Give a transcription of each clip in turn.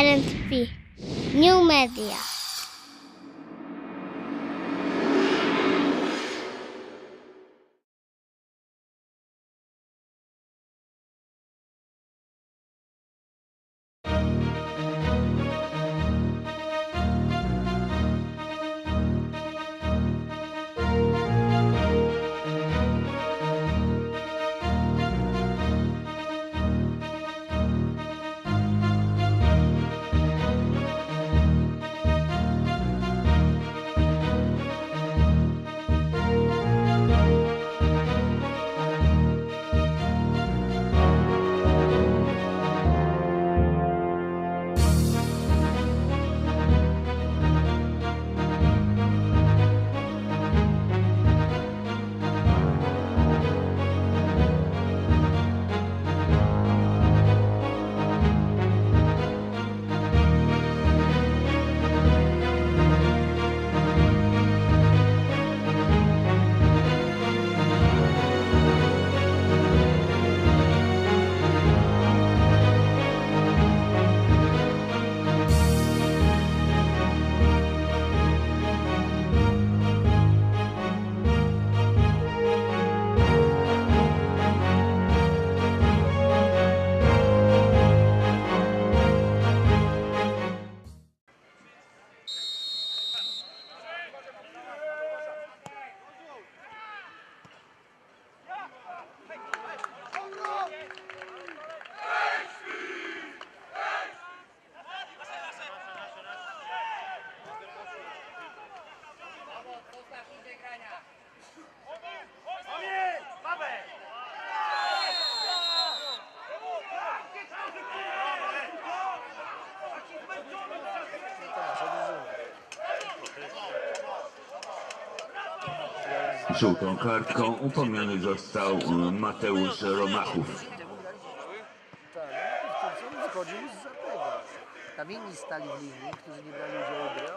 RNTV New Media. Żółtą kartką upomniany został e, Mateusz Romachów. Wchodził z tego. Tam inni stali w linii, którzy nie brali udziału w grze,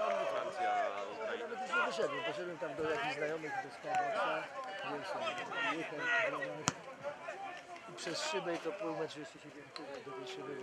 nawet już nie wyszedłem, poszedłem tam do jakichś znajomych do Starbucksa, gdzieś tam jechał w drodze. i przez szybę i to pół meczu jeszcze się do tej szyby.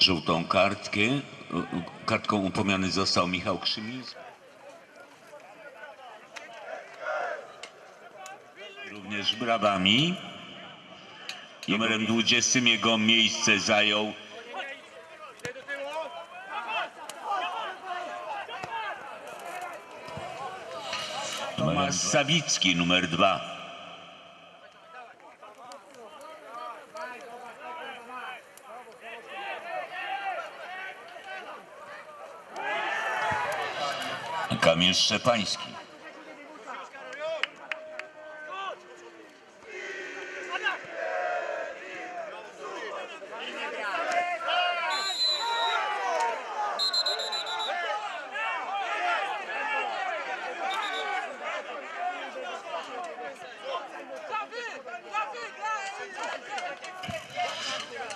Żółtą kartkę, kartką upomniany został Michał Krzymiński. Również brawami. Numerem 20 jego miejsce zajął Tomasz Sawicki, numer 2. Kamil Szczepański.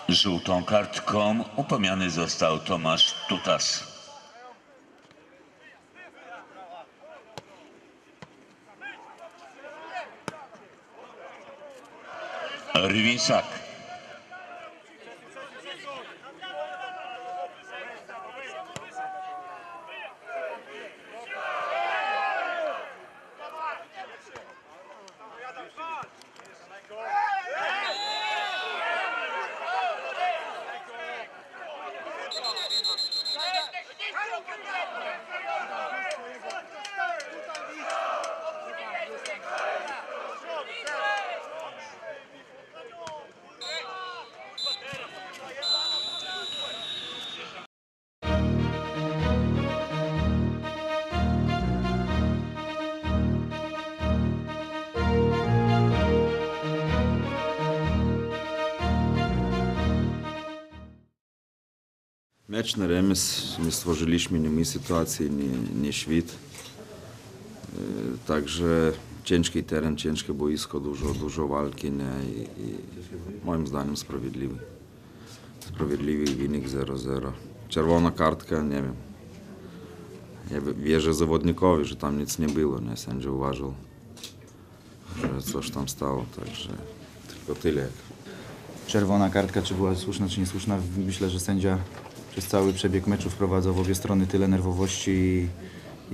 Żółtą kartką upomniany został Tomasz Tutas. Рювиншак. Mecz na remis nie stworzyliśmy nie my sytuacji, nie, nie świt. E, Także ciężki teren, ciężkie boisko, dużo, dużo walki nie? I, i moim zdaniem sprawiedliwy. Sprawiedliwy wynik 0-0. Czerwona kartka, nie wiem. Ja wierzę zawodnikowi, że tam nic nie było, nie? Sędzia uważał, że coś tam stało, także tylko tyle. czerwona kartka, czy była słuszna, czy niesłuszna. Myślę, że sędzia przez cały przebieg meczu wprowadzał w obie strony tyle nerwowości i,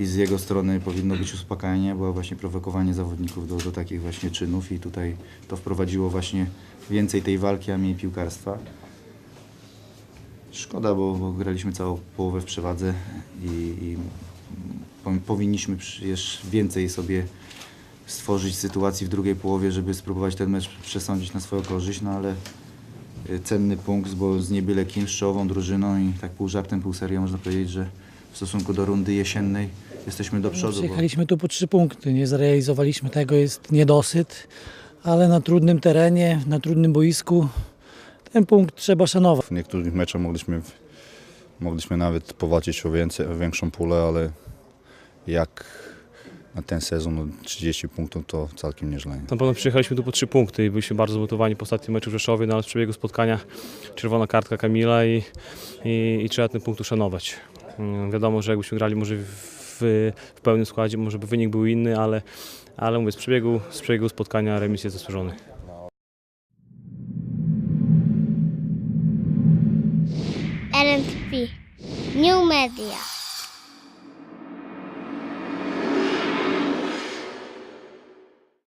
i z jego strony powinno być uspokajanie, było właśnie prowokowanie zawodników do, do takich właśnie czynów i tutaj to wprowadziło właśnie więcej tej walki, a mniej piłkarstwa. Szkoda, bo, bo graliśmy całą połowę w przewadze i, i po- powinniśmy jeszcze więcej sobie stworzyć sytuacji w drugiej połowie, żeby spróbować ten mecz przesądzić na swoją korzyść, no ale cenny punkt, bo z niebyle kim, z czołową drużyną i tak pół żartem, pół serio można powiedzieć, że w stosunku do rundy jesiennej jesteśmy do przodu. Bo... Przyjechaliśmy tu po trzy punkty, nie zrealizowaliśmy tego, jest niedosyt, ale na trudnym terenie, na trudnym boisku ten punkt trzeba szanować. W niektórych meczach mogliśmy, mogliśmy nawet powalczyć o, więcej, o większą pulę, ale jak na ten sezon no 30 punktów to całkiem nieźle. Na pewno przyjechaliśmy tu po trzy punkty i byliśmy bardzo zmotywowani po ostatnim meczu w Rzeszowie, no ale w przebiegu spotkania czerwona kartka Kamila i, i, i trzeba ten punkt uszanować. Mm, Wiadomo, że jakbyśmy grali może w, w pełnym składzie, może by wynik był inny, ale, ale mówię, z przebiegu, z przebiegu spotkania remis jest zasłużony. LNTV. New Media.